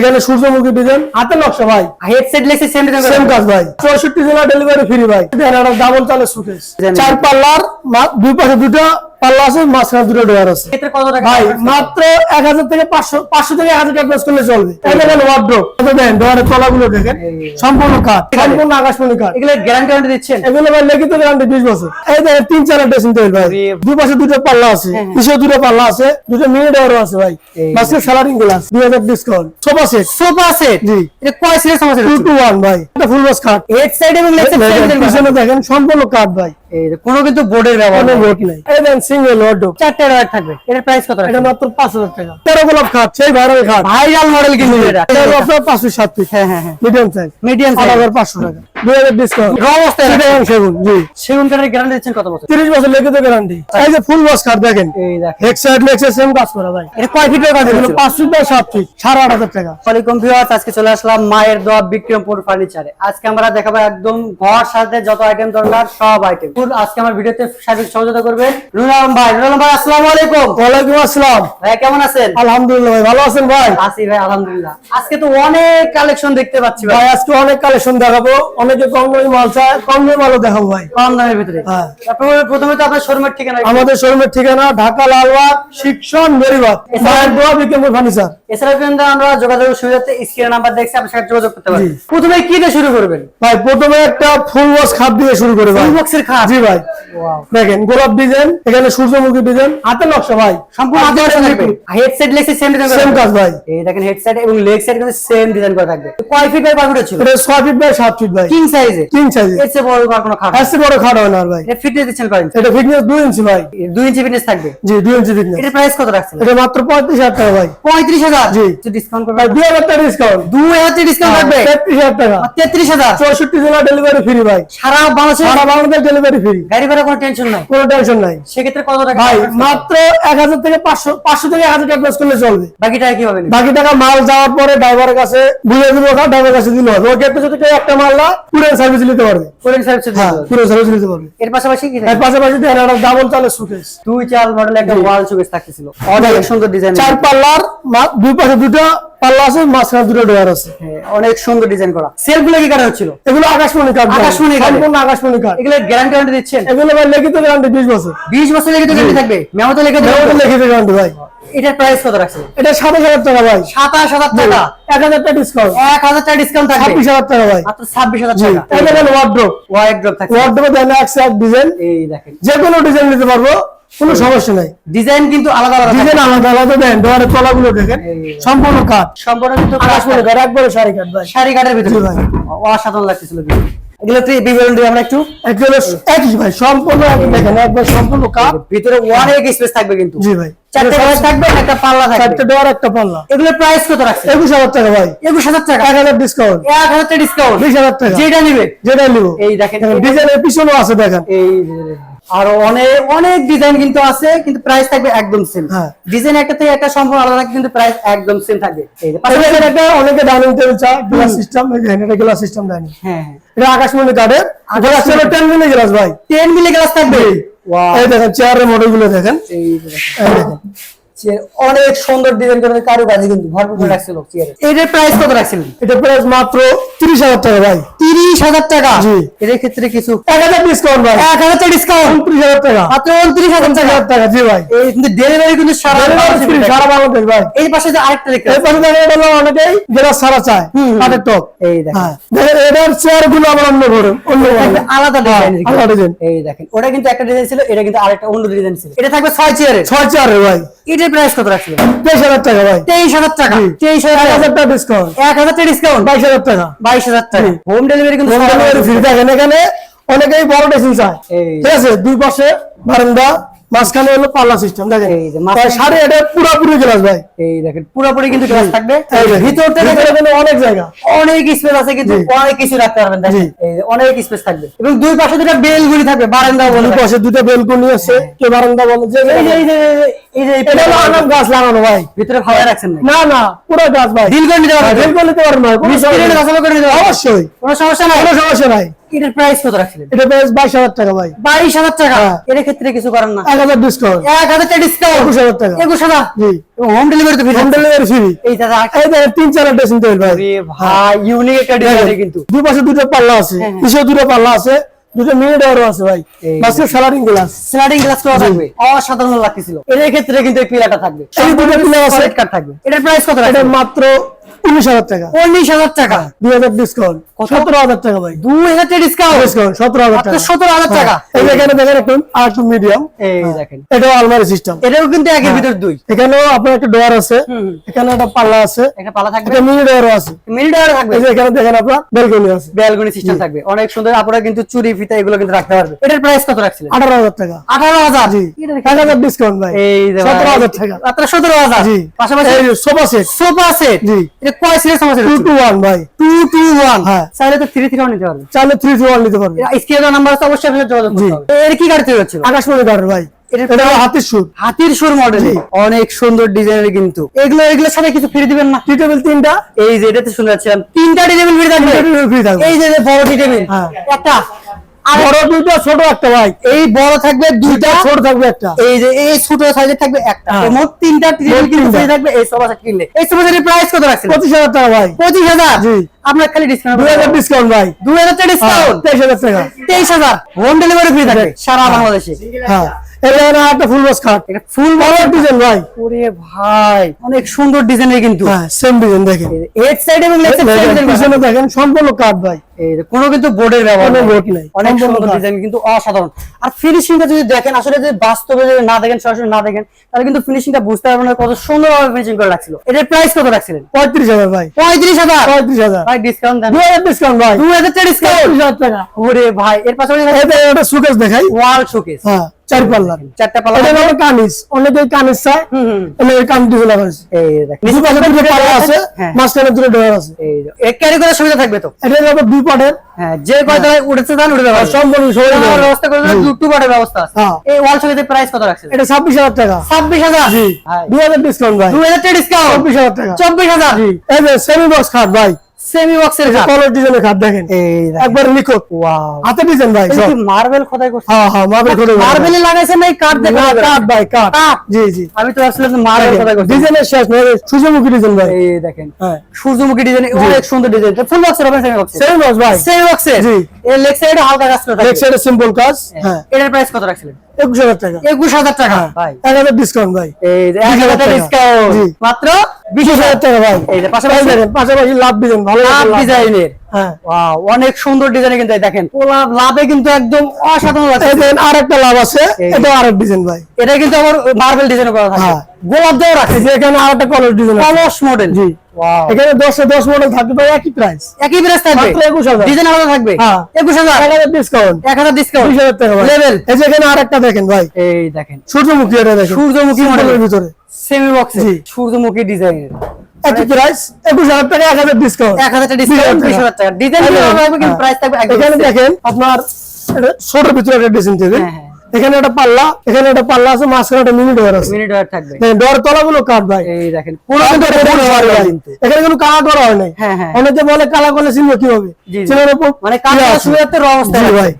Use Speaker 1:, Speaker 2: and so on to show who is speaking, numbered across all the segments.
Speaker 1: এখানে সূর্যমুখী ডিজাইন হাতে নকশা ভাই।
Speaker 2: হেডসেট লেসে সেম
Speaker 1: সেম কাজ ভাই। চৌষট্টি জেলা ডেলিভারি ফ্রি ভাই। ডাবল চালের সুকেশ
Speaker 2: জানি।
Speaker 1: চার পাল্লার দুই পাশে দুটো পাল্লা আছে মাঝখানে দুটো ডোয়ার আছে।
Speaker 2: ক্ষেত্রে কত টাকা
Speaker 1: ভাই মাত্র এক হাজার থেকে পাঁচশো পাঁচশো থেকে এক হাজার টাকা প্রেস করলে চলবে। দেখেন ওয়ার্ড্রোপ দেন ডোয়ারের তলাগুলো দেখেন। সম্পূর্ণ কাঠ সম্পূর্ণ আকাশমণি কাঠ
Speaker 2: এগুলো গ্যারান্টি ওয়ারেন্টি দিচ্ছেন?
Speaker 1: এগুলো ভাই লিখিত গ্যারান্টি বিশ বছর। এই দেখেন তিন চার ড্রেসিং টেবিল ভাই। দুই পাশে দুটো পাল্লা আছে। পিছিয়ে দুটো পাল্লা আছে। দুটো মিনি ডোয়ারও আছে ভাই।
Speaker 2: এই।
Speaker 1: স্যালারিং গ্লাস দুই হাজার discount sofa set
Speaker 2: sofa set
Speaker 1: জি।
Speaker 2: এটা কয় সিরিজ সমস্যা
Speaker 1: টু টু ওয়ান ভাই। এটা ফুল বক্স
Speaker 2: হেড সাইড এবং লেগ
Speaker 1: দেখেন সম্পূর্ণ কাঠ ভাই।
Speaker 2: কোনো কিন্তু বোর্ডের ব্যবহার
Speaker 1: কোনো
Speaker 2: নেই।
Speaker 1: বোট এই দেখেন সিঙ্গেল ওয়ার্ডরোব
Speaker 2: চারটে থাকবে। এটার প্রাইস কত
Speaker 1: এটা মাত্র পাঁচ হাজার টাকা। তেরো গোলাপ খাট সেই ভাইরাল খাট।
Speaker 2: ভাইরাল মডেল কিন্তু এটা।
Speaker 1: আপনার পিস
Speaker 2: হ্যাঁ হ্যাঁ
Speaker 1: মিডিয়াম সাইজ
Speaker 2: মিডিয়াম সাইজ
Speaker 1: হাজার পাঁচশো টাকা। দুই হাজার ডিসকাউন্ট
Speaker 2: র অবস্থায় রাখছেন।
Speaker 1: সেগুন জি।
Speaker 2: সেগুন কাঠের গ্যারান্টি দিচ্ছেন কত বছর?
Speaker 1: তিরিশ বছর লিখিত গ্যারান্টি এই যে ফুল বক্স খাট দেখেন।
Speaker 2: এই দেখেন।
Speaker 1: Head side leg side same কাজ করা ভাই।
Speaker 2: এটা কয় ফিটের কাজ
Speaker 1: এগুলো
Speaker 2: এগুলো
Speaker 1: ফিট বাই সাত ফিট সাড়ে আট হাজার টাকা।
Speaker 2: ওয়ালাইকুম ভিউয়ার্স আজকে চলে আসলাম মায়ের দোয়া বিক্রমপুর ফার্নিচারে আজকে আমরা দেখাবো একদম ঘর সাথে যত আইটেম দরকার সব আইটেম আজকে আমার ভিডিওতে সার্বিক সহযোগিতা করবে নুর ভাই। নুর ভাই আসসালামু আলাইকুম।
Speaker 1: ওয়ালাইকুম আসসালাম।
Speaker 2: ভাই কেমন আছেন?
Speaker 1: আলহামদুলিল্লাহ ভাই ভালো আছেন ভাই?
Speaker 2: আছি ভাই আলহামদুলিল্লাহ। আজকে তো অনেক কালেকশন দেখতে পাচ্ছি ভাই।
Speaker 1: ভাই আজকে অনেক কালেকশন দেখাবো। অনেকে কম দামি মাল চায় কম দামি মালও দেখাবো ভাই।
Speaker 2: কম দামের ভিতরে।
Speaker 1: হ্যাঁ।
Speaker 2: প্রথমে তো আপনার শোরুমের ঠিকানা
Speaker 1: আমাদের শোরুমের ঠিকানা ঢাকা লালবাগ শিক্ষণ বেরিবাগ মায়ের দোয়া বিক্রমপুর ফার্নিচার।
Speaker 2: এছাড়া কিন্তু আমরা যোগাযোগের সুবিধাতে স্ক্রিনে নাম্বার দেখছি আপনার সাথে যোগাযোগ করতে পারেন।
Speaker 1: জি।
Speaker 2: প্রথমে কি দিয়ে শুরু করবেন?
Speaker 1: ভাই প্রথমে একটা ফুল বক্স খাট দিয়ে শুরু করে ভাই।
Speaker 2: ফুল বক্সের খাট?
Speaker 1: জি ভাই। দেখেন গোলাপ ডিজাইন এখানে সূর্যমুখী ডিজাইন হাতে নকশা ভাই।
Speaker 2: সম্পূর্ণ
Speaker 1: হাতে নকশা
Speaker 2: থাকবে। হেডসেট লেগছে সেম ডিজাইন
Speaker 1: সেম কাজ ভাই।
Speaker 2: এই দেখেন হেডসেট এবং লেগ সাইড কিন্তু সেম ডিজাইন করা থাকবে। কয় ফিট বাই কয় ফিট ছিল?
Speaker 1: এটা ছয় ফিট বাই সাত ফিট ভাই।
Speaker 2: কিং সাইজে
Speaker 1: তিন সাইজে
Speaker 2: এর। চেয়ে বড় কোনো খাট
Speaker 1: এর চেয়ে বড় খাট হয় না ভাই।
Speaker 2: এটা ফিটনেস দিচ্ছেন করেন
Speaker 1: এটা ফিটনেস দুই ইঞ্চি ভাই।
Speaker 2: দুই ইঞ্চি ফিটনেস থাকবে।
Speaker 1: জি ইঞ্চি ফিটনেস
Speaker 2: প্রাইস কত রাখছেন?
Speaker 1: এটা মাত্র পঁয়ত্রিশ হাজার টাকা ভাই।
Speaker 2: পঁয়ত্রিশ হাজার?
Speaker 1: জি।
Speaker 2: ডিসকাউন্ট করবে
Speaker 1: ভাই দুই হাজার টাকা ডিসকাউন্ট
Speaker 2: দুই হাজার ডিসকাউন্ট থাকবে?
Speaker 1: তেত্রিশ হাজার টাকা।
Speaker 2: তেত্রিশ হাজার?
Speaker 1: চৌষট্টি জেলা ডেলিভারি ফ্রি ভাই।
Speaker 2: সারা বাংলাদেশে?
Speaker 1: সারা বাংলাদেশ ডেলিভারি ফ্রি
Speaker 2: গাড়ি ভাড়া কোনো টেনশন নাই?
Speaker 1: কোনো টেনশন নাই।
Speaker 2: সেক্ষেত্রে কত টাকা
Speaker 1: ভাই মাত্র এক হাজার থেকে পাঁচশো পাঁচশো থেকে এক হাজার টাকা প্রেস করলে চলবে।
Speaker 2: বাকি টাকা কি হবে
Speaker 1: বাকি টাকা মাল যাওয়ার পরে ড্রাইভারের কাছে বুঝে দিব ড্রাইভারের কাছে দিলে হবে। ওই যদি কেউ একটা মাল না পুরো সার্ভিস নিতে পারবে।
Speaker 2: ফরেন সার্ভিস
Speaker 1: হ্যাঁ পুরো সার্ভিস নিতে পারবে।
Speaker 2: এর পাশাপাশি কি
Speaker 1: এর পাশাপাশি দেখেন একটা ডাবল চালের সুকেস
Speaker 2: দুই চাল মডেল একটা ওয়াল থাকতেছিল। অনেক সুন্দর ডিজাইন
Speaker 1: চার পাল্লার দুই পাশে দুটো পাল্লা আছে মাঝখানে দুটো ডোয়ার আছে।
Speaker 2: অনেক সুন্দর ডিজাইন করা। সেলফগুলো কি কাটা হচ্ছিল?
Speaker 1: এগুলো আকাশমণি কাঠ
Speaker 2: আকাশমণি কাঠ।
Speaker 1: সম্পূর্ণ আকাশমণি কাঠ
Speaker 2: এগুলো গ্যারান্টি ওয়ারেন্টি দিচ্ছেন?
Speaker 1: এগুলো ভাই লিখিত গ্যারান্টি বিশ বছর।
Speaker 2: বিশ বছর লেগে গ্যারান্টি থাকবে? মেমো তো লেগে
Speaker 1: এগুলো লিখিত গ্যারান্টি ভাই।
Speaker 2: এটার প্রাইস কত রাখছেন?
Speaker 1: এটা টাকা ভাই।
Speaker 2: টাকা।
Speaker 1: টাকা ডিসকাউন্ট
Speaker 2: টাকা ডিসকাউন্ট থাকবে?
Speaker 1: ভাই।
Speaker 2: মাত্র
Speaker 1: এটা
Speaker 2: থাকবে
Speaker 1: এক ডিজাইন
Speaker 2: এই দেখেন।
Speaker 1: যে কোনো ডিজাইন নিতে পারব। কোনো সমস্যা নাই।
Speaker 2: ডিজাইন কিন্তু আলাদা আলাদা
Speaker 1: ডিজাইন আলাদা আলাদা দেন ডোয়ারের তলাগুলো দেখেন। সম্পূর্ণ
Speaker 2: সম্পূর্ণ কিন্তু
Speaker 1: কাঠ একবারে কাঠ ভাই।
Speaker 2: কাঠের ভিতরে।
Speaker 1: ভাই।
Speaker 2: অসাধারণ লাগতেছিল কিন্তু। এগুলো তো বিবরণ দিয়ে আমরা একটু?
Speaker 1: একবারে একই ভাই। সম্পূর্ণ দেখেন একবার সম্পূর্ণ কাঠ।
Speaker 2: ভিতরে অনেক স্পেস থাকবে কিন্তু।
Speaker 1: জি ভাই।
Speaker 2: চারটে ঘর থাকবে একটা পাল্লা
Speaker 1: চারটে একটা পাল্লা।
Speaker 2: এগুলোর প্রাইস কত রাখছে
Speaker 1: একুশ হাজার টাকা ভাই।
Speaker 2: টাকা।
Speaker 1: ডিসকাউন্ট
Speaker 2: টাকা
Speaker 1: টাকা।
Speaker 2: যেটা নিবে।
Speaker 1: যেটা নিব।
Speaker 2: এই দেখেন।
Speaker 1: ডিজাইনের পিছনেও আছে দেখেন।
Speaker 2: এই আরও অনেক অনেক ডিজাইন কিন্তু আছে কিন্তু প্রাইস থাকবে একদম সেম
Speaker 1: হ্যাঁ।
Speaker 2: ডিজাইন একটা থেকে একটা সম্পূর্ণ আলাদা কিন্তু প্রাইস একদম সেম থাকবে।
Speaker 1: অনেকে ডাইনিং টেবিল চা গ্লাস সিস্টেম এটা গ্লাস সিস্টেম ডাইনিং
Speaker 2: হ্যাঁ।
Speaker 1: এটা আকাশমণি কাঠের গ্লাস হলো টেন মিলি গ্লাস ভাই।
Speaker 2: টেন মিলি গ্লাস থাকবে।
Speaker 1: এই দেখেন চেয়ারের মডেলগুলো দেখেন।
Speaker 2: এই দেখেন। চেয়ার অনেক সুন্দর ডিজাইন করে কারুকাজি কিন্তু ভরপুর রাখছিল চেয়ারে। এটার প্রাইস কত রাখছিলেন?
Speaker 1: এটা প্রাইস মাত্র তিরিশ হাজার টাকা ভাই।
Speaker 2: তিরিশ হাজার টাকা?
Speaker 1: জি।
Speaker 2: এর ক্ষেত্রে কিছু
Speaker 1: এক হাজার ডিসকাউন্ট ভাই।
Speaker 2: এক হাজার ডিসকাউন্ট
Speaker 1: উনত্রিশ হাজার টাকা।
Speaker 2: মাত্র উনত্রিশ হাজার টাকা
Speaker 1: জি ভাই।
Speaker 2: এই কিন্তু ডেলিভারি কিন্তু সারা।
Speaker 1: সারা বাংলাদেশ ভাই।
Speaker 2: এই পাশে যে আরেকটা দেখতে
Speaker 1: এই পাশে এটা হলো অনেকেই গ্লাস ছাড়া চায় টপ।
Speaker 2: এই দেখেন।
Speaker 1: হ্যাঁ। দেখেন এটার চেয়ারগুলো আমার অন্য ঘরে অন্য
Speaker 2: আলাদা ডিজাইন
Speaker 1: আলাদা ডিজাইন
Speaker 2: এই দেখেন ওটা কিন্তু একটা ডিজাইন ছিল এটা কিন্তু আরেকটা অন্য ডিজাইন ছিল। এটা থাকবে ছয় চেয়ারের
Speaker 1: ছয় চেয়ারের ভাই।
Speaker 2: এটার প্রাইস কত রাখছিলেন
Speaker 1: তেইশ হাজার টাকা ভাই।
Speaker 2: তেইশ হাজার টাকা।
Speaker 1: জি।
Speaker 2: তেইশ
Speaker 1: এক
Speaker 2: হাজার
Speaker 1: হাজার টাকা। ডিসকাউন্ট
Speaker 2: এক হাজার টাকা ডিসকাউন্ট
Speaker 1: বাইশ হাজার টাকা।
Speaker 2: বাইশ হাজার টাকা। হোম। ডেলিভারি কিন্তু
Speaker 1: হোম ডেলিভারি ফ্রি দেখেন এখানে অনেকেই বড় ড্রেসিং চায় ঠিক আছে? দুই পাশে বারান্দা। মাঝখানে হলো পাল্লা সিস্টেম দেখেন। সাড়ে এটা পুরোপুরি গ্লাস ভাই।
Speaker 2: এই দেখেন পুরোপুরি কিন্তু গ্লাস থাকবে। ভিতর থেকে
Speaker 1: অনেক জায়গা।
Speaker 2: অনেক স্পেস আছে কিন্তু অনেক কিছু রাখতে পারবেন দেখেন। অনেক স্পেস থাকবে। এবং দুই পাশে দুটো বেলগুলি থাকবে বারান্দা বলে।
Speaker 1: দুই পাশে দুটো বেলকনি আছে কে বারান্দা বলে যে
Speaker 2: এই যে এই যে এই যে
Speaker 1: এটা হলো আনাম গাছ লাগানো ভাই।
Speaker 2: ভিতরে ভালো রাখছেন না
Speaker 1: না পুরো গাছ ভাই।
Speaker 2: ডিল করে নিতে পারবেন
Speaker 1: ডিল করে নিতে পারবেন নেই।
Speaker 2: করে নিতে পারবেন।
Speaker 1: অবশ্যই।
Speaker 2: কোনো সমস্যা নাই?
Speaker 1: কোনো সমস্যা নাই।
Speaker 2: এটার প্রাইস কত রাখছিলেন?
Speaker 1: এটা প্রাইস বাইশ হাজার টাকা ভাই।
Speaker 2: বাইশ হাজার টাকা। ক্ষেত্রে কিছু করেন না।
Speaker 1: এক হাজার ডিসকাউন্ট
Speaker 2: এক হাজার ডিসকাউন্ট
Speaker 1: একুশ হাজার টাকা।
Speaker 2: একুশ হাজার?
Speaker 1: জি।
Speaker 2: হোম ডেলিভারি তো
Speaker 1: হোম ডেলিভারি ফ্রি
Speaker 2: এই দাদা
Speaker 1: এই দেখেন তিন চার ড্রেসিং টেবিল ভাই।
Speaker 2: ভাই ইউনিক একটা ডিজাইন কিন্তু।
Speaker 1: দুই পাশে দুটো পাল্লা আছে। পিছনে দুটো পাল্লা আছে। দুটো মিনি আছে ভাই। স্যালারিং গ্লাস
Speaker 2: স্লাইডিং গ্লাস করা থাকবে। অসাধারণ লাগতেছিল। এর ক্ষেত্রে কিন্তু এই পিলাটা থাকবে।
Speaker 1: এই দুটো pillar আছে।
Speaker 2: Solid থাকবে। এটার প্রাইস কত
Speaker 1: এটা মাত্র উনিশ হাজার টাকা।
Speaker 2: উনিশ হাজার টাকা।
Speaker 1: দুই হাজার ডিসকাউন্ট সতেরো হাজার টাকা ভাই।
Speaker 2: দুই হাজার ডিসকাউন্ট
Speaker 1: ডিসকাউন্ট সতেরো হাজার টাকা।
Speaker 2: সতেরো হাজার টাকা।
Speaker 1: এই এখানে দেখেন একটু আর একটু মিডিয়াম
Speaker 2: এই দেখেন।
Speaker 1: এটাও আলমারি সিস্টেম
Speaker 2: এটাও কিন্তু একের ভিতর দুই।
Speaker 1: এখানেও আপনার একটা ডোর আছে। এখানে একটা পাল্লা আছে।
Speaker 2: একটা পালা থাকবে?
Speaker 1: একটা মিনি ডোরও আছে।
Speaker 2: মিনিট টাকা থাকবে?
Speaker 1: এই যে এখানে দেখেন আপনার বেলকনি আছে।
Speaker 2: ব্যালকনি সিস্টেম থাকবে। অনেক সুন্দর আপনারা কিন্তু চুরি ফিতা এগুলো কিন্তু রাখতে পারবে এটার প্রাইস কত রাখছিলেন?
Speaker 1: আঠারো হাজার টাকা।
Speaker 2: আঠারো হাজার?
Speaker 1: জি। এক হাজার ডিসকাউন্ট ভাই।
Speaker 2: এই যে
Speaker 1: টাকা।
Speaker 2: সতেরো হাজার।
Speaker 1: জি।
Speaker 2: পাশাপাশি
Speaker 1: সোফা সেট
Speaker 2: সোফা সেট
Speaker 1: জি।
Speaker 2: এটা কয় সিরিজ
Speaker 1: ভাই। হ্যাঁ।
Speaker 2: চাইলে তো থ্রি থ্রি নিতে পারবে।
Speaker 1: চাইলে থ্রি টু ওয়ান নিতে পারবে।
Speaker 2: স্ক্রিনে নাম্বার আছে অবশ্যই আপনাদের যোগাযোগ করতে এর কি গাড়ি তৈরি হচ্ছিল
Speaker 1: আকাশমণি কাঠের ভাই।
Speaker 2: এটা-
Speaker 1: এটা হাতির সুর।
Speaker 2: হাতির সুর মডেল অনেক সুন্দর ডিজাইনের কিন্তু। এগুলো এগুলোর সাথে কিছু ফ্রি দিবেন না?
Speaker 1: টি টেবিল তিনটা।
Speaker 2: এই যে এটাতে শুনে যাচ্ছিলাম তিনটা টেবিল ফ্রি থাকবে? এই যে বড় টি টেবিল
Speaker 1: হ্যাঁ।
Speaker 2: একটা
Speaker 1: বড় দুইটা ছোট একটা ভাই।
Speaker 2: এই বড় থাকবে দুইটা
Speaker 1: ছোট থাকবে একটা।
Speaker 2: এই যে এই ছোট সাইজের থাকবে একটা।
Speaker 1: হ্যাঁ।
Speaker 2: মোট তিনটা
Speaker 1: তিনটা।
Speaker 2: থাকবে এই সোফা কিনলে। এই সোফা প্রাইস কত রাখছেন?
Speaker 1: পঁচিশ হাজার টাকা ভাই।
Speaker 2: পঁচিশ হাজার?
Speaker 1: জি।
Speaker 2: আপনার খালি ডিসকাউন্ট
Speaker 1: দুই হাজার ডিসকাউন্ট ভাই।
Speaker 2: দুই হাজার টাকা ডিসকাউন্ট
Speaker 1: তেইশ হাজার টাকা।
Speaker 2: তেইশ হাজার? হোম ডেলিভারি ফ্রি থাকবে। সারা বাংলাদেশে।
Speaker 1: হ্যাঁ। হলো একটা ফুল বক্স খাট।
Speaker 2: এটা ফুল
Speaker 1: ভালো ডিজাইন ভাই।
Speaker 2: ওরে ভাই। অনেক সুন্দর ডিজাইনের কিন্তু।
Speaker 1: হ্যাঁ সেম ডিজাইন দেখেন।
Speaker 2: হেড সাইড এবং লেগ সাইড
Speaker 1: পিছনে দেখেন সম্পূর্ণ কাঠ ভাই।
Speaker 2: কোনো কিন্তু বোর্ডের ব্যবহার
Speaker 1: কোনো
Speaker 2: নেই। অনেক সুন্দর ডিজাইন কিন্তু অসাধারণ। আর ফিনিশিংটা যদি দেখেন আসলে যদি বাস্তবে যদি না দেখেন সরাসরি না দেখেন তাহলে কিন্তু ফিনিশিংটা বুঝতে পারবেন না কত সুন্দরভাবে ফিনিশিং করে রাখছিল এটার প্রাইস কত রাখছিলেন?
Speaker 1: পঁয়ত্রিশ হাজার ভাই।
Speaker 2: পঁয়ত্রিশ হাজার?
Speaker 1: পঁয়ত্রিশ হাজার।
Speaker 2: ভাই ডিসকাউন্ট দেন।
Speaker 1: ডিসকাউন্ট ভাই।
Speaker 2: দুই হাজার টাকা ডিসকাউন্ট
Speaker 1: পঁয়ত্রিশ হাজার টাকা।
Speaker 2: ওরে ভাই এর পাশাপাশি
Speaker 1: এটা সুকেস দেখাই।
Speaker 2: ওয়াল শোকেস
Speaker 1: হ্যাঁ। চার পাল্লা
Speaker 2: চারটা পাল্লা
Speaker 1: এটা হলো অনেকে কানিস চায় কান দিয়ে খোলা করেছে
Speaker 2: এই দেখেন
Speaker 1: দুই দুটো পাল্লা আছে
Speaker 2: হ্যাঁ।
Speaker 1: মাঝখানে দুটো ডোর আছে।
Speaker 2: এই এর ক্যারি করার সুবিধা থাকবে তো?
Speaker 1: এটা হলো দুই পাটের।
Speaker 2: হ্যাঁ যে কয়টা উঠেছে তাহলে উঠে যাবে।
Speaker 1: সম্পূর্ণ সবাই
Speaker 2: ব্যবস্থা করে দিলে দুটো বাটের ব্যবস্থা আছে।
Speaker 1: হ্যাঁ।
Speaker 2: এই ওয়াল প্রাইস কত রাখছেন?
Speaker 1: এটা ছাব্বিশ হাজার টাকা।
Speaker 2: ছাব্বিশ হাজার?
Speaker 1: জি।
Speaker 2: ভাই।
Speaker 1: দুই হাজার ডিসকাউন্ট ভাই।
Speaker 2: দুই হাজার টাকা ডিসকাউন্ট
Speaker 1: চব্বিশ হাজার টাকা।
Speaker 2: চব্বিশ হাজার?
Speaker 1: জি। এই যে সেমি বক্স খাট ভাই।
Speaker 2: সেমি বক্সের
Speaker 1: কলার ডিজাইনের খাট। দেখেন।
Speaker 2: এই
Speaker 1: একবার নিখুঁত।
Speaker 2: ওয়াও
Speaker 1: হাতে ডিজাইন ভাই সব।
Speaker 2: মার্বেল খোদাই করছে?
Speaker 1: হ্যাঁ হ্যাঁ মাবে করে
Speaker 2: মার্বেলে লাগাইছেন না এই কাঠ দেখে
Speaker 1: না, ভাই কাঠ? জি জি।
Speaker 2: আমি তো আসলে মার্বেল খোদাই করছি।
Speaker 1: ডিজাইনের শেষ নয় সূর্যমুখী ডিজাইন ভাই।
Speaker 2: এই দেখেন
Speaker 1: হ্যাঁ।
Speaker 2: সূর্যমুখী ডিজাইন অনেক সুন্দর ডিজাইন ফুল বক্সের হবে সেমি বক্সের
Speaker 1: সেমি বক্স ভাই।
Speaker 2: সেমি বক্সের
Speaker 1: জি।
Speaker 2: এর লেগ সাইডে হালকা কাজ করে
Speaker 1: লেগ সাইডে সিম্পল কাজ হ্যাঁ।
Speaker 2: এটার প্রাইস কত রাখছিলেন?
Speaker 1: একুশ হাজার টাকা।
Speaker 2: একুশ হাজার টাকা ভাই।
Speaker 1: এক হাজার ডিসকাউন্ট ভাই।
Speaker 2: এই এক হাজার
Speaker 1: টাকা।
Speaker 2: ডিসকাউন্ট মাত্র
Speaker 1: হ্যাঁ।
Speaker 2: ওয়াও অনেক সুন্দর ডিজাইন কিন্তু দেখেন। লাভে কিন্তু একদম অসাধারণ লাগছে।
Speaker 1: এই দেখেন আর একটা লাভ আছে এটা আরেক ডিজাইন ভাই।
Speaker 2: এটা কিন্তু আমার মার্বেল ডিজাইন করা থাকে।
Speaker 1: হ্যাঁ।
Speaker 2: গোলাপ দেওয়া রাখছে।
Speaker 1: এখানে আর একটা কলার ডিজাইন
Speaker 2: কলস মডেল
Speaker 1: জি। এখানে দশে দশ মডেল থাকবে ভাই একই প্রাইস
Speaker 2: একই প্রাইস থাকবে।
Speaker 1: 21,000
Speaker 2: ডিজাইন আলাদা থাকবে।
Speaker 1: হ্যাঁ।
Speaker 2: একুশ হাজার।
Speaker 1: এক হাজার ডিসকাউন্ট
Speaker 2: এক হাজার ডিসকাউন্ট
Speaker 1: বিশ হাজার টাকা
Speaker 2: লেভেল
Speaker 1: এই যে এখানে আর একটা দেখেন ভাই।
Speaker 2: এই দেখেন।
Speaker 1: সূর্যমুখী এটা দেখেন।
Speaker 2: সূর্যমুখী মডেলের
Speaker 1: ভিতরে।
Speaker 2: Semi box. সূর্যমুখী ডিজাইনের
Speaker 1: একই প্রাইস টাকা ডিসকাউন্ট
Speaker 2: টাকা ডিসকাউন্ট টাকা। ডিজাইন থাকবে কিন্তু প্রাইস থাকবে
Speaker 1: এখানে দেখেন আপনার এটা ভিতরে একটা ড্রেসিং টেবিল
Speaker 2: হ্যাঁ, হ্যাঁ।
Speaker 1: এখানে একটা পাল্লা এখানে একটা পাল্লা আছে মাঝখানে একটা মিনি ডোর আছে।
Speaker 2: মিনিট ওয়ার থাকবে।
Speaker 1: দেখেন ডোর তলাগুলো কাঠ ভাই।
Speaker 2: এই দেখেন
Speaker 1: পুরো
Speaker 2: পুরো
Speaker 1: কিন্তু
Speaker 2: কিন্তু
Speaker 1: এটা
Speaker 2: full
Speaker 1: full
Speaker 2: work
Speaker 1: ভাই।
Speaker 2: কিন্তু।
Speaker 1: এখানে কোনো কালা করা হয় নাই।
Speaker 2: হ্যাঁ।
Speaker 1: অনেকে বলে কালা করলে। উপর
Speaker 2: মানে কাজটা সুবিধাতে র
Speaker 1: ভাই।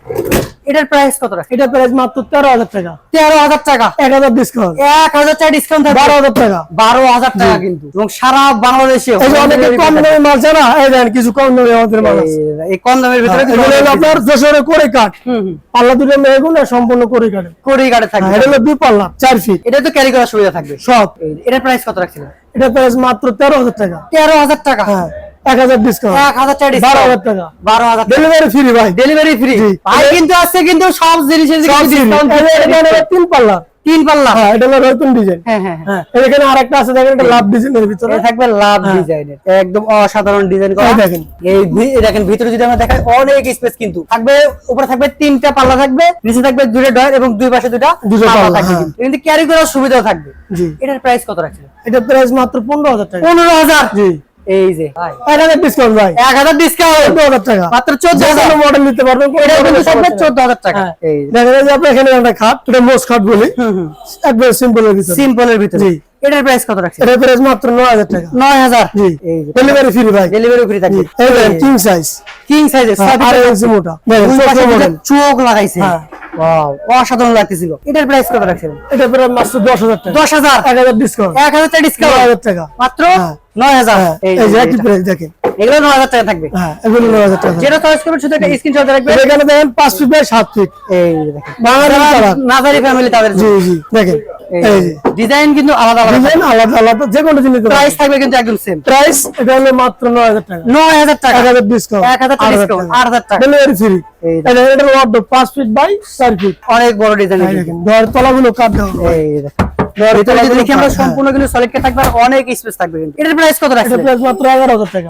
Speaker 2: এটার প্রাইস কত রাখছে
Speaker 1: এটা প্রাইস মাত্র তেরো হাজার টাকা।
Speaker 2: তেরো হাজার টাকা।
Speaker 1: এক হাজার ডিসকাউন্ট
Speaker 2: এক হাজার টাকা ডিসকাউন্ট থাকবে।
Speaker 1: বারো হাজার টাকা।
Speaker 2: বারো হাজার টাকা কিন্তু। এবং সারা বাংলাদেশে
Speaker 1: এই যে অনেকে কম দামে মাল চায় না এই দেখেন কিছু কম দামে আমাদের মাল আছে।
Speaker 2: এই- কম দামের ভিতরে
Speaker 1: এগুলো আপনার যশোরে করে
Speaker 2: হুম
Speaker 1: পাল্লা দুটো মেয়েগুলো সম্পূর্ণ করে কাঠে
Speaker 2: কোরি গাড়ি থাকবে।
Speaker 1: এটা হলো দুই পাল্লা চার ফিট
Speaker 2: এটা তো ক্যারি করার সুবিধা থাকবে।
Speaker 1: সব।
Speaker 2: এটার প্রাইস কত রাখছিলেন?
Speaker 1: এটা প্রাইস মাত্র তেরো হাজার টাকা।
Speaker 2: তেরো হাজার টাকা?
Speaker 1: হ্যাঁ। এক হাজার ডিসকাউন্ট
Speaker 2: এক হাজার টাকা
Speaker 1: বারো হাজার
Speaker 2: ডিসকাউন্ট
Speaker 1: টাকা।
Speaker 2: বারো হাজার টাকা।
Speaker 1: ডেলিভারি ফ্রি ভাই।
Speaker 2: ডেলিভারি ফ্রি ভাই কিন্তু আছে কিন্তু সব জিনিসের ডিসকাউন্ট
Speaker 1: এই যে এখানে হলো তিন পাল্লা।
Speaker 2: তিন পাল্লা।
Speaker 1: হ্যাঁ এটা হলো নতুন ডিজাইন
Speaker 2: হ্যাঁ হ্যাঁ
Speaker 1: এই এখানে আরেকটা আছে দেখেন এটা লাভ ডিজাইনের ভিতরে।
Speaker 2: থাকবে লাভ। ডিজাইনের একদম অসাধারণ ডিজাইন করা।
Speaker 1: দেখেন।
Speaker 2: এই দেখেন ভিতরে যদি আমরা দেখাই অনেক স্পেস কিন্তু। থাকবে উপরে থাকবে তিনটা পাল্লা থাকবে নিচে থাকবে দুটো ডয়ার এবং দুই পাশে দুটা
Speaker 1: দুটো
Speaker 2: পাল্লা থাকবে
Speaker 1: হ্যাঁ।
Speaker 2: কিন্তু। ক্যারি করার সুবিধাও থাকবে।
Speaker 1: জি।
Speaker 2: এটার প্রাইস কত রাখছেন?
Speaker 1: এটা প্রাইস মাত্র পনেরো হাজার টাকা।
Speaker 2: পনেরো হাজার?
Speaker 1: জি।
Speaker 2: এই যে। ভাই।
Speaker 1: এক হাজার ডিসকাউন্ট ভাই।
Speaker 2: এক হাজার ডিসকাউন্ট
Speaker 1: হাজার টাকা।
Speaker 2: মাত্র চোদ্দ হাজার।
Speaker 1: মডেল নিতে পারবেন।
Speaker 2: চোদ্দ হাজার টাকা।
Speaker 1: হ্যাঁ।
Speaker 2: এই
Speaker 1: দেখেন এই যে আপনি এখানে একটা খাট এটা মোস্ট খাট বলি। একবার সিম্পল ভিতরে।
Speaker 2: সিম্পলের ভিতরে। এটার প্রাইস কত রাখছেন?
Speaker 1: এটার প্রাইস মাত্র নয় হাজার টাকা।
Speaker 2: নয় হাজার?
Speaker 1: জি।
Speaker 2: এই যে
Speaker 1: ডেলিভারি ফ্রি ভাই।
Speaker 2: ডেলিভারি ফ্রি থাকবে।
Speaker 1: এই দেখেন কিং সাইজ
Speaker 2: কিং সাইজের
Speaker 1: আর ইঞ্চি মোটা।
Speaker 2: চোখ লাগাইছে।
Speaker 1: হ্যাঁ।
Speaker 2: ওয়াও অসাধারণ লাগতেছিল। এটার প্রাইস কত রাখছেন?
Speaker 1: এটার প্রাইস মাত্র দশ হাজার টাকা।
Speaker 2: দশ হাজার?
Speaker 1: এক হাজার ডিসকাউন্ট
Speaker 2: এক হাজার টাকা
Speaker 1: নয়
Speaker 2: ডিসকাউন্ট
Speaker 1: হাজার টাকা।
Speaker 2: মাত্র
Speaker 1: হ্যাঁ।
Speaker 2: নয় হাজার?
Speaker 1: হ্যাঁ।
Speaker 2: এই
Speaker 1: যে
Speaker 2: যে
Speaker 1: প্রাইস দেখেন।
Speaker 2: এগুলো টাকা থাকবে।
Speaker 1: হ্যাঁ এগুলো নয় হাজার টাকা
Speaker 2: যেটা চয়েস করবেন শুধু একটা স্ক্রিনশট রাখবেন
Speaker 1: এখানে দেখেন পাঁচ ফিট বাই ফিট
Speaker 2: এই দেখেন।
Speaker 1: বাঙালি
Speaker 2: নাজারি ফ্যামিলি তাদের
Speaker 1: জি জি দেখেন।
Speaker 2: ডিজাইন কিন্তু আলাদা আলাদা।
Speaker 1: ডিজাইন আলাদা আলাদা যে কোনো জিনিস
Speaker 2: প্রাইস থাকবে কিন্তু একদম সেম
Speaker 1: প্রাইস এটা হলো মাত্র নয় হাজার টাকা।
Speaker 2: নয় হাজার টাকা।
Speaker 1: এক হাজার ডিসকাউন্ট
Speaker 2: এক হাজার টাকা ডিসকাউন্ট আট হাজার টাকা।
Speaker 1: ডেলিভারি ফ্রি এটা এটা ওয়ার্ড পাঁচ ফিট বাই চার ফিট
Speaker 2: অনেক বড় ডিজাইন
Speaker 1: দেখেন। তলাগুলো কাট
Speaker 2: এই দেখেন। দেখি আমরা সম্পূর্ণ কিন্তু সলিড কে থাকবে আর অনেক স্পেস থাকবে কিন্তু। এটার প্রাইস কত
Speaker 1: এটা
Speaker 2: রাখছেন
Speaker 1: প্রাইস মাত্র এগারো হাজার টাকা।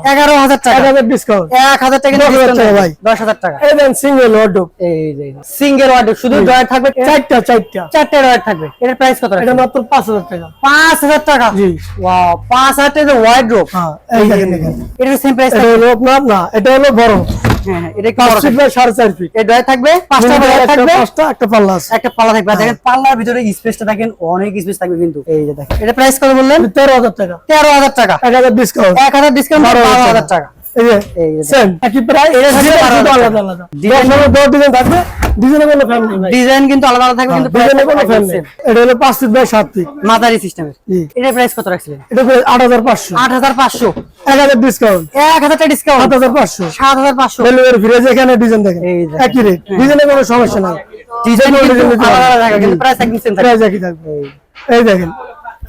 Speaker 2: টাকা।
Speaker 1: হাজার ডিসকাউন্ট
Speaker 2: এক হাজার টাকা
Speaker 1: দশ হাজার
Speaker 2: discount
Speaker 1: টাকা
Speaker 2: থাকবে।
Speaker 1: ভাই।
Speaker 2: দশ হাজার টাকা।
Speaker 1: এই দেন সিঙ্গেল ওয়ার্ড
Speaker 2: এই যে সিঙ্গেল ওয়ার্ড শুধু ডয়ার থাকবে?
Speaker 1: চারটা চারটা।
Speaker 2: চারটে ডয়ার থাকবে। এটার প্রাইস কত
Speaker 1: এটা মাত্র পাঁচ হাজার টাকা।
Speaker 2: পাঁচ হাজার টাকা?
Speaker 1: জি।
Speaker 2: ওয়াও পাঁচ হাজার টাকা ওয়ার্ড্রোব
Speaker 1: হ্যাঁ এই দেখেন। দেখেন
Speaker 2: সেম প্রাইস
Speaker 1: এটা হলো না এটা হলো বড়।
Speaker 2: হ্যাঁ হ্যাঁ, এটা থাকবে।
Speaker 1: বাই সাড়ে চার ফিট
Speaker 2: এই ডয়ার থাকবে? পাঁচটা
Speaker 1: একটা
Speaker 2: থাকবে?
Speaker 1: পাঁচটা একটা পাল্লা আছে।
Speaker 2: একটা পাল্লা থাকবে। দেখেন পাল্লার ভিতরে স্পেসটা দেখেন অনেক স্পেস থাকবে কিন্তু। এই যে দেখেন। এটা প্রাইস কত বললেন?
Speaker 1: তেরো হাজার টাকা।
Speaker 2: তেরো হাজার টাকা।
Speaker 1: এক হাজার ডিসকাউন্ট
Speaker 2: এক হাজার ডিসকাউন্ট
Speaker 1: বারো
Speaker 2: বারো
Speaker 1: হাজার
Speaker 2: হাজার টাকা।
Speaker 1: ডিজাইন
Speaker 2: কিন্তু আলাদা আলাদা। থাকবে কিন্তু।
Speaker 1: এটা হলো পাঁচ ফিট বাই সাত ফিট
Speaker 2: মাদারি সিস্টেমের। প্রাইস কত রাখছিলেন?
Speaker 1: এটা আট হাজার পাঁচশো।
Speaker 2: আট হাজার পাঁচশো।
Speaker 1: এক হাজার ডিসকাউন্ট
Speaker 2: এক হাজার ডিসকাউন্ট
Speaker 1: সাত হাজার পাঁচশো।
Speaker 2: সাত হাজার পাঁচশো।
Speaker 1: ডেলিভারি ফ্রি এখানে ডিজাইন দেখেন একই রেট ডিজাইনে কোনো সমস্যা নাই।
Speaker 2: ডিজাইন প্রাইস
Speaker 1: একই থাকবে। এই দেখেন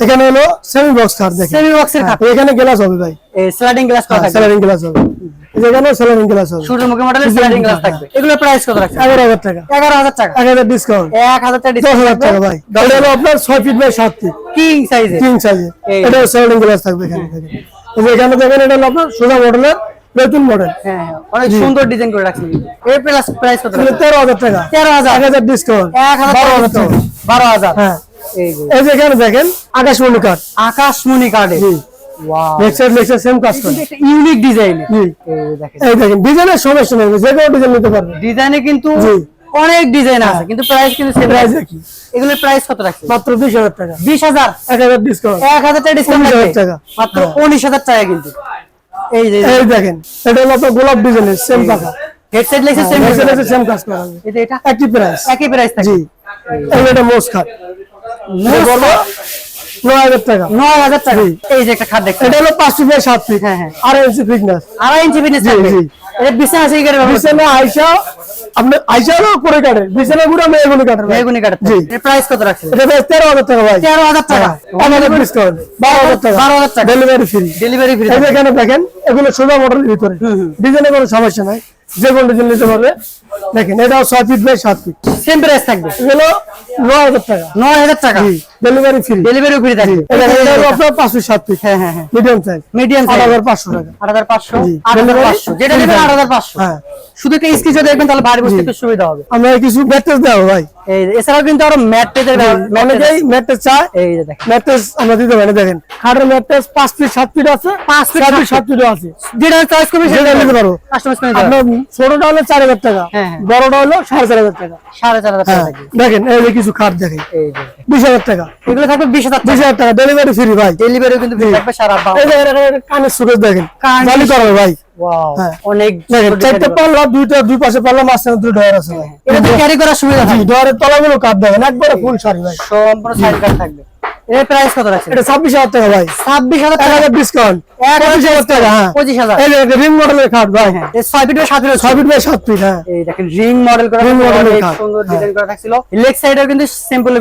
Speaker 1: এখানে হলো সেমি বক্স কার দেখেন
Speaker 2: সেমি বক্সের খাট
Speaker 1: এখানে গ্লাস হবে ভাই।
Speaker 2: এই স্লাইডিং গ্লাস থাকবে।
Speaker 1: স্যালারিং গ্লাস হবে। এখানে স্যালারিং গ্লাস হবে।
Speaker 2: সূর্যমুখী মডেলের স্লাইডিং গ্লাস থাকবে। এগুলোর প্রাইস কত রাখছেন?
Speaker 1: এগারো হাজার টাকা।
Speaker 2: এগারো হাজার টাকা।
Speaker 1: এক হাজার ডিসকাউন্ট
Speaker 2: এক হাজার টাকা ডিসকাউন্ট
Speaker 1: হাজার টাকা ভাই। এটা হলো আপনার ছয় ফিট বাই সাত ফিট
Speaker 2: কিং সাইজে
Speaker 1: তিন সাইজে। এটা স্যালারিং গ্লাস থাকবে এখানে এই যে এখানে দেখেন এটা হলো আপনার সোজা মডেলের নতুন মডেল
Speaker 2: হ্যাঁ হ্যাঁ অনেক সুন্দর ডিজাইন করে রাখছেন। এর প্রাইস প্রাইস কত রাখছেন?
Speaker 1: তেরো হাজার টাকা।
Speaker 2: তেরো হাজার।
Speaker 1: এক হাজার ডিসকাউন্ট
Speaker 2: এক হাজার
Speaker 1: বারো
Speaker 2: টাকা
Speaker 1: হাজার টাকা।
Speaker 2: discount। বারো হাজার।
Speaker 1: হ্যাঁ।
Speaker 2: এই যে
Speaker 1: এখানে দেখেন আকাশমণি কাঠ
Speaker 2: আকাশমণি
Speaker 1: নেক্সট নেক্সট সেম কাজ করে।
Speaker 2: ইউনিক ডিজাইন
Speaker 1: জি।
Speaker 2: এই দেখেন।
Speaker 1: ডিজাইনের সমস্যা নেই যে কোনো ডিজাইন নিতে পারবেন।
Speaker 2: ডিজাইনে কিন্তু অনেক ডিজাইন আছে কিন্তু প্রাইস কিন্তু সেম
Speaker 1: প্রাইস কি
Speaker 2: এগুলোর প্রাইস কত
Speaker 1: মাত্র টাকা। ডিসকাউন্ট
Speaker 2: এক হাজার টাকা ডিসকাউন্ট
Speaker 1: 19,000 টাকা।
Speaker 2: মাত্র
Speaker 1: হ্যাঁ।
Speaker 2: উনিশ হাজার টাকা কিন্তু। এই যে
Speaker 1: এই দেখেন এটা হলো আপনার গোলাপ ডিজাইনের সেম টাকা
Speaker 2: হেডসেট সেম
Speaker 1: সেম কাজ করা হবে।
Speaker 2: এটা এটা?
Speaker 1: একই প্রাইস
Speaker 2: একই প্রাইস থাকে।
Speaker 1: জি। এই এটা মোস খাট
Speaker 2: মোস্ট
Speaker 1: বলব নয় হাজার টাকা।
Speaker 2: নয় হাজার টাকা। এই যে একটা খাট দেখছেন
Speaker 1: এটা হলো পাঁচ ফিট সাত ফিট।
Speaker 2: হ্যাঁ, হ্যাঁ।
Speaker 1: আড়াই ইঞ্চি ফিটনেস
Speaker 2: আড়াই ইঞ্চি ফিটনেস এটা বিছানা আছে এগারো
Speaker 1: বিছানা আইসা আপনি আইসা হলো করে কাটে বিছানা গুলো আমি এগুলো কাটেন
Speaker 2: বেগুনি কাঠ
Speaker 1: জি।
Speaker 2: এর প্রাইস কত রাখছেন?
Speaker 1: এটা প্রায় তেরো হাজার টাকা ভাই।
Speaker 2: টাকা।
Speaker 1: Discount delivery free
Speaker 2: delivery free
Speaker 1: এখানে দেখেন এগুলো সোজা মডেলের ভিতরে। ডিজাইনে কোনো সমস্যা নাই। যে কোনো ডিজাইন নিতে পারবে। দেখেন এটাও ছয় ফিট বাই সাত ফিট
Speaker 2: সেম প্রাইস থাকবে।
Speaker 1: এগুলো নয় হাজার টাকা।
Speaker 2: নয় হাজার টাকা।
Speaker 1: ডেলিভারি ফ্রি
Speaker 2: ডেলিভারি ফ্রি থাকবে।
Speaker 1: আপনার পাঁচ ফিট সাত ফিট
Speaker 2: হ্যাঁ হ্যাঁ
Speaker 1: মিডিয়াম সাইজ
Speaker 2: মিডিয়াম
Speaker 1: আট হাজার পাঁচশো টাকা।
Speaker 2: আট হাজার পাঁচশো? আট হাজার পাঁচশো। যেটা নেবেন আট হাজার পাঁচশো।
Speaker 1: হ্যাঁ।
Speaker 2: শুধু একটা দেখবেন তাহলে বাড়ি বসতে একটু সুবিধা হবে।
Speaker 1: আমরা কিছু ম্যাট্রেস দেবো ভাই।
Speaker 2: এছাড়াও কিন্তু আরও ম্যাট্রেসের
Speaker 1: অনেকেই ম্যাট্রেস চায়।
Speaker 2: এই যে দেখেন।
Speaker 1: ম্যাট্রেস আমরা দিতে পারি দেখেন। খাটের ম্যাট্রেস পাঁচ ফিট সাত ফিট আছে।
Speaker 2: পাঁচ ফিট,
Speaker 1: সাত ফিট আছে।
Speaker 2: যেটা চয়েস করবে সেটা
Speaker 1: নিতে পারো।
Speaker 2: কাস্টমাইজ করে নিতে
Speaker 1: আপনার ছোটটা হলো চার হাজার টাকা।
Speaker 2: হ্যাঁ।
Speaker 1: বড়টা হলো সাড়ে চার হাজার টাকা।
Speaker 2: সাড়ে চার হাজার টাকা
Speaker 1: হ্যাঁ দেখেন এই যে কিছু খাট দেখেন। বিশ হাজার টাকা।
Speaker 2: এগুলো থাকবে বিশ হাজার
Speaker 1: বিশ হাজার টাকা ডেলিভারি ফ্রি ভাই।
Speaker 2: ডেলিভারি কিন্তু free থাকবে সারা
Speaker 1: এই যে এখানে একটা কানের সুরেশ দেখেন।
Speaker 2: কানের
Speaker 1: করবে ভাই। হ্যাঁ।
Speaker 2: অনেক
Speaker 1: চারটে পাল্লা দুইটা দুই পাশে পাল্লা মাঝখানে দুটো ডয়ার আছে ভাই।
Speaker 2: এটা তো ক্যারি করার সুবিধা
Speaker 1: ডয়ারের তলাগুলো কাট দেখেন একবারে ফুল শাড়ি ভাই।
Speaker 2: সম্পূর্ণ থাকবে। এর প্রাইস কত রাখছেন?
Speaker 1: এটা টাকা ভাই।
Speaker 2: টাকা?
Speaker 1: ডিসকাউন্ট টাকা হ্যাঁ। এই যে রিং মডেলের খাট ভাই।
Speaker 2: হ্যাঁ ফিট বা সাত ফিট
Speaker 1: ছয় ফিট বাই সাত ফিট হ্যাঁ।
Speaker 2: এই দেখেন রিং মডেল করা
Speaker 1: Ring
Speaker 2: থাকছিল,
Speaker 1: model এর
Speaker 2: অনেক
Speaker 1: খাট।
Speaker 2: সুন্দর। ডিজাইন করা থাকছিল। লেগ সাইডেও কিন্তু সিম্পল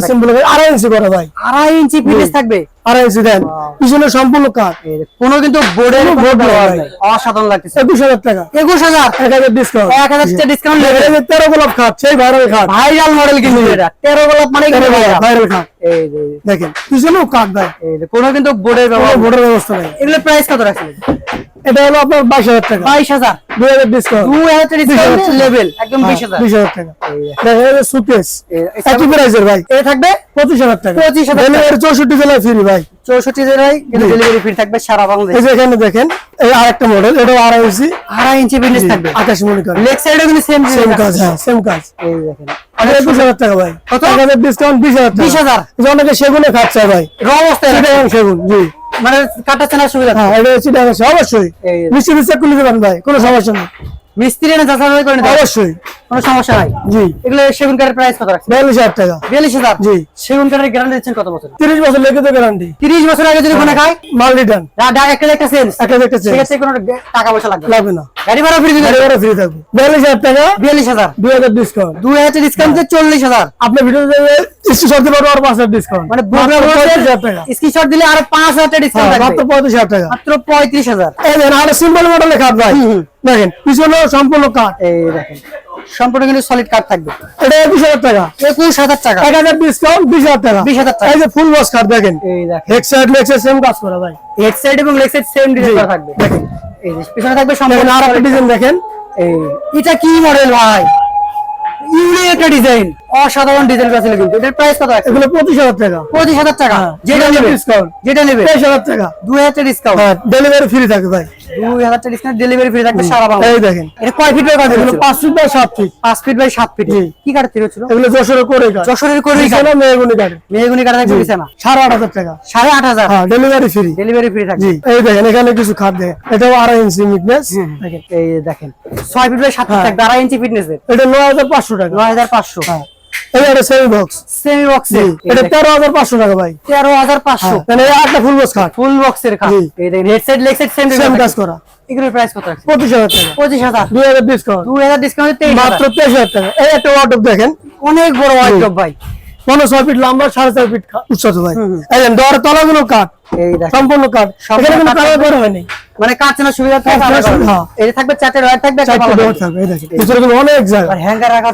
Speaker 1: সিম্পল আড়াই ইঞ্চি করে ভাই।
Speaker 2: আড়াই ইঞ্চি ফিটনেস থাকবে?
Speaker 1: আড়াই ইঞ্চি দেন পিছনে সম্পূর্ণ
Speaker 2: কাজ কোনো কিন্তু বোর্ডের অসাধারণ লাগছে
Speaker 1: একুশ হাজার টাকা।
Speaker 2: একুশ হাজার?
Speaker 1: এক হাজার ডিসকাউন্ট
Speaker 2: এক হাজার ডিসকাউন্ট
Speaker 1: তেরো গোলাপ খাট সেই ভাইরাল খাট
Speaker 2: ভাইরাল মডেল কিন্তু এটা। তেরো গোলাপ মানে।
Speaker 1: ভাইরাল খাট দেখেন পিছনেও কাঠ
Speaker 2: দেয়। কোনো কিন্তু বোর্ডের
Speaker 1: ভোটের ব্যবস্থা নেই।
Speaker 2: এগুলো প্রাইস কত রাখছিলেন
Speaker 1: এটা হলো আপনার বাইশ হাজার টাকা।
Speaker 2: বাইশ হাজার?
Speaker 1: দুই হাজার ডিসকাউন্ট
Speaker 2: দুই হাজার ডিসকাউন্ট লেভেল একদম বিশ হাজার।
Speaker 1: বিশ হাজার টাকা। এই সুকেস একই প্রাইসের ভাই।
Speaker 2: এ থাকবে?
Speaker 1: পঁচিশ হাজার টাকা।
Speaker 2: 25,000 টাকা।
Speaker 1: ডেলিভারি চৌষট্টি জেলায় ফ্রি ভাই।
Speaker 2: চৌষট্টি জেলায় ডেলিভারি ফ্রি থাকবে সারা বাংলাদেশ।
Speaker 1: এই যে এখানে দেখেন এই আরেকটা মডেল এটাও আড়াই ইঞ্চি।
Speaker 2: আড়াই ইঞ্চি ফিটনেস থাকবে।
Speaker 1: আকাশ মনে করেন
Speaker 2: লেগ সাইডে কিন্তু সেম
Speaker 1: সেম কাজ হ্যাঁ সেম কাজ।
Speaker 2: এই দেখেন।
Speaker 1: হাজার ভাই।
Speaker 2: কত?
Speaker 1: এক হাজার ডিসকাউন্ট বিশ হাজার। টাকা
Speaker 2: 20,000
Speaker 1: অনেকে সেগুনে খাচ্ছে ভাই।
Speaker 2: রাখা।
Speaker 1: সেগুন জি।
Speaker 2: মানে কাটা চেনার সুবিধা
Speaker 1: হ্যাঁ এটা অবশ্যই।
Speaker 2: মিশে
Speaker 1: মিষ্টি মিষ্টি খুলে দেবেন ভাই কোনো সমস্যা নেই।
Speaker 2: মিস্ত্রি এনে যাচাই করে
Speaker 1: অবশ্যই।
Speaker 2: কোনো সমস্যা নাই?
Speaker 1: জি।
Speaker 2: এগুলো সেগুন কাঠের প্রাইস কত রাখছেন?
Speaker 1: বিয়াল্লিশ হাজার টাকা।
Speaker 2: বিয়াল্লিশ হাজার?
Speaker 1: জি।
Speaker 2: সেগুন কাঠের গ্যারান্টি দিচ্ছেন কত বছর
Speaker 1: তিরিশ বছর গ্যারান্টি
Speaker 2: তিরিশ বছর আগে যদি কোনো খায়?
Speaker 1: মাল রিটার্ন
Speaker 2: একটা একটা সেন্স
Speaker 1: একটা একটা চেঞ্জ
Speaker 2: সেক্ষেত্রে কোনো টাকা পয়সা লাগবে
Speaker 1: লাগবে না।
Speaker 2: গাড়ি ভাড়া ফ্রি
Speaker 1: গাড়ি ভাড়া ফ্রি থাকবে। বিয়াল্লিশ হাজার টাকা।
Speaker 2: বিয়াল্লিশ হাজার।
Speaker 1: দুই হাজার ডিসকাউন্ট
Speaker 2: দুই হাজার ডিসকাউন্ট চল্লিশ হাজার।
Speaker 1: আপনার স্ক্রিনশট দিলে আর পাঁচ হাজার ডিসকাউন্ট
Speaker 2: মানে স্ক্রিনশট দিলে আরও পাঁচ হাজার ডিসকাউন্ট
Speaker 1: হ্যাঁ, মাত্র পঁয়ত্রিশ হাজার টাকা।
Speaker 2: মাত্র পঁয়ত্রিশ হাজার।
Speaker 1: আরও সিম্পল মডেলে ভাই
Speaker 2: হুম।
Speaker 1: দেখেন পিছনে সম্পূর্ণ কাঠ
Speaker 2: এই দেখেন সম্পূর্ণ কিন্তু সলিড কাঠ থাকবে।
Speaker 1: এটা একুশ হাজার টাকা।
Speaker 2: একুশ হাজার টাকা।
Speaker 1: এক হাজার ডিসকাউন্ট বিশ হাজার টাকা।
Speaker 2: 20,000 টাকা।
Speaker 1: এই যে ফুল বক্স কাঠ দেখেন।
Speaker 2: এই দেখেন।
Speaker 1: Head side leg side same কাজ করা ভাই।
Speaker 2: হেড সাইড এবং লেগ সাইড সেম ডিজাইন করা থাকবে।
Speaker 1: দেখেন।
Speaker 2: এই পিছনে থাকবে সম্পূর্ণ
Speaker 1: আর একটা ডিজাইন দেখেন।
Speaker 2: এই এটা কি মডেল ভাই? ইউনিক একটা ডিজাইন অসাধারণ ডিজেল আছে কিন্তু। এটার প্রাইস কত আছে?
Speaker 1: এগুলো পঁচিশ হাজার টাকা।
Speaker 2: পঁচিশ হাজার টাকা।
Speaker 1: হ্যাঁ,
Speaker 2: যেটা নেবে?
Speaker 1: discount।
Speaker 2: যেটা নেবে?
Speaker 1: তেইশ হাজার টাকা।
Speaker 2: দুই হাজার ডিসকাউন্ট
Speaker 1: হ্যাঁ ডেলিভারি ফ্রি থাকবে ভাই।
Speaker 2: দুই হাজার ডিসকাউন্ট ডেলিভারি ফ্রি থাকবে সারা বাংলা
Speaker 1: এই দেখেন।
Speaker 2: এটা কয় ফিট বাই ফিট
Speaker 1: এগুলো
Speaker 2: হচ্ছিল?
Speaker 1: পাঁচ ফিট বাই সাত ফিট
Speaker 2: পাঁচ ফিট বাই সাত ফিট কি কাঠ তৈরি হচ্ছিল?
Speaker 1: এগুলো করে কাঠ।
Speaker 2: যশোরের করে
Speaker 1: বিছানা মেহগুনি কাঠ
Speaker 2: মেহগুনি কাঠা বিছানা।
Speaker 1: সাড়ে আট হাজার টাকা।
Speaker 2: সাড়ে আট হাজার?
Speaker 1: হ্যাঁ ডেলিভারি ফ্রি
Speaker 2: ডেলিভারি ফ্রি থাকবে।
Speaker 1: এই দেখেন এখানে কিছু খাট দেখেন। এটাও আড়াই ইঞ্চি মিটনেস দেখেন
Speaker 2: এই দেখেন। ছয় ফিট বাই সাত ফিট
Speaker 1: হ্যাঁ।
Speaker 2: থাকবে আড়াই ইঞ্চি ফিটনেস
Speaker 1: এটা নয় হাজার পাঁচশো টাকা।
Speaker 2: নয় হাজার পাঁচশো।
Speaker 1: হ্যাঁ। এই একটা সেমি বক্স
Speaker 2: সেমি
Speaker 1: এটা টাকা ভাই। মানে এই ফুল বক্স খাট
Speaker 2: ফুল বক্সের কাঠ এই দেখেন head side leg side same
Speaker 1: same কাজ করা।
Speaker 2: এগুলোর প্রাইস কত রাখছে
Speaker 1: পঁচিশ হাজার টাকা।
Speaker 2: পঁচিশ হাজার।
Speaker 1: দুই হাজার ডিসকাউন্ট মাত্র টাকা। এই একটা ওয়ার্ডরোব দেখেন।
Speaker 2: অনেক বড় ভাই।
Speaker 1: পনেরো ছয় ফিট লম্বা সাড়ে চার ফিট উচ্চতা ভাই এই কাঠ সম্পূর্ণ কাঠ। এখানে কোনো কালার করা হয়নি।
Speaker 2: মানে সুবিধা থাকবে চারটে থাকবে
Speaker 1: ভিতরে কিন্তু অনেক জায়গা।
Speaker 2: হ্যাঙ্গার রাখা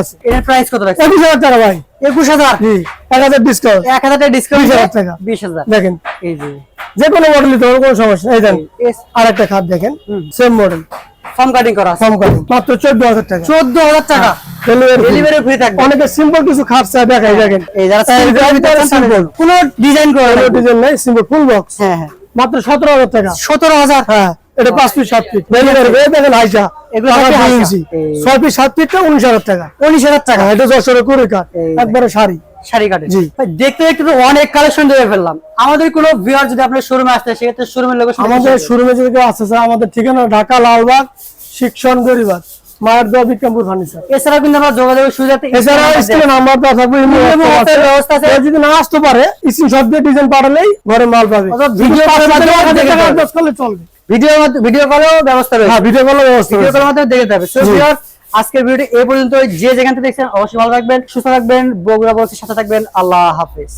Speaker 1: আছে।
Speaker 2: প্রাইস কত রাখছে
Speaker 1: একুশ হাজার টাকা ভাই।
Speaker 2: একুশ হাজার?
Speaker 1: এক হাজার ডিসকাউন্ট
Speaker 2: এক হাজার টাকা ডিসকাউন্ট
Speaker 1: 20,000 টাকা।
Speaker 2: বিশ হাজার।
Speaker 1: দেখেন।
Speaker 2: এই যে।
Speaker 1: যে কোনো মডেল নিতে কোনো সমস্যা। এই আর একটা খাট দেখেন। সেম মডেল
Speaker 2: ফর্ম কাটিং করা
Speaker 1: কম কাটিং। মাত্র চোদ্দ হাজার টাকা।
Speaker 2: চোদ্দ হাজার টাকা
Speaker 1: ডেলিভারি
Speaker 2: ডেলিভারি ফ্রি থাকবে।
Speaker 1: অনেকে সিম্পল কিছু খাট চাই দেখাই দেখেন।
Speaker 2: এই যারা
Speaker 1: এই যে একবারে simple।
Speaker 2: কোনো ডিজাইন করে
Speaker 1: কোনো ডিজাইন নাই সিম্পল ফুল বক্স
Speaker 2: হ্যাঁ হ্যাঁ।
Speaker 1: মাত্র সতেরো হাজার টাকা।
Speaker 2: সতেরো হাজার
Speaker 1: হ্যাঁ এটা পাঁচ ফিট সাত ফিট ডেলিভারি এই দেখেন হাইসা
Speaker 2: এগুলো
Speaker 1: আমার
Speaker 2: থাকবে
Speaker 1: দুই
Speaker 2: হাইসা।
Speaker 1: ইঞ্চি ফিট সাত ফিটটা উনিশ হাজার টাকা।
Speaker 2: উনিশ হাজার টাকা।
Speaker 1: হ্যাঁ এটা যশোরে করে কাঠ। একবারে শাড়ি।
Speaker 2: শাড়ি কাটে
Speaker 1: জি।
Speaker 2: দেখতে দেখতে তো অনেক কালেকশন দিয়ে ফেললাম আমাদের কোনো ভিউয়ার যদি আপনার শোরুমে আসতে সেক্ষেত্রে শোরুমের লোকেশন
Speaker 1: আমাদের শোরুমে যদি কেউ আসতে আমাদের ঠিকানা ঢাকা লালবাগ শিক্ষণ গরিবাগ মায়ের বিক্রমপুর ফার্নিচার
Speaker 2: এছাড়াও কিন্তু আমরা যোগাযোগের সুবিধা
Speaker 1: এছাড়া স্ক্রিনে নাম্বার দেওয়া থাকবে ইমো
Speaker 2: ইমো,
Speaker 1: হোয়াটসঅ্যাপ
Speaker 2: হোয়াটসঅ্যাপ
Speaker 1: আছে।
Speaker 2: ব্যবস্থা আছে।
Speaker 1: যদি না আসতে পারে স্ক্রিনশট দিয়ে ডিজাইন পাঠালেই ঘরে মাল পাবে
Speaker 2: ভিডিও
Speaker 1: করলে চলবে
Speaker 2: ভিডিও ভিডিও কলেও ব্যবস্থা রয়েছে
Speaker 1: হ্যাঁ ভিডিও কলের ব্যবস্থা
Speaker 2: ভিডিও। কলের মাধ্যমে দেখে যাবে। আজকের ভিডিও এই পর্যন্ত যে যেখান থেকে দেখছেন, অবশ্যই ভালো থাকবেন, সুস্থ থাকবেন, বগুড়া বলছে, সাথে থাকবেন। আল্লাহ হাফেজ।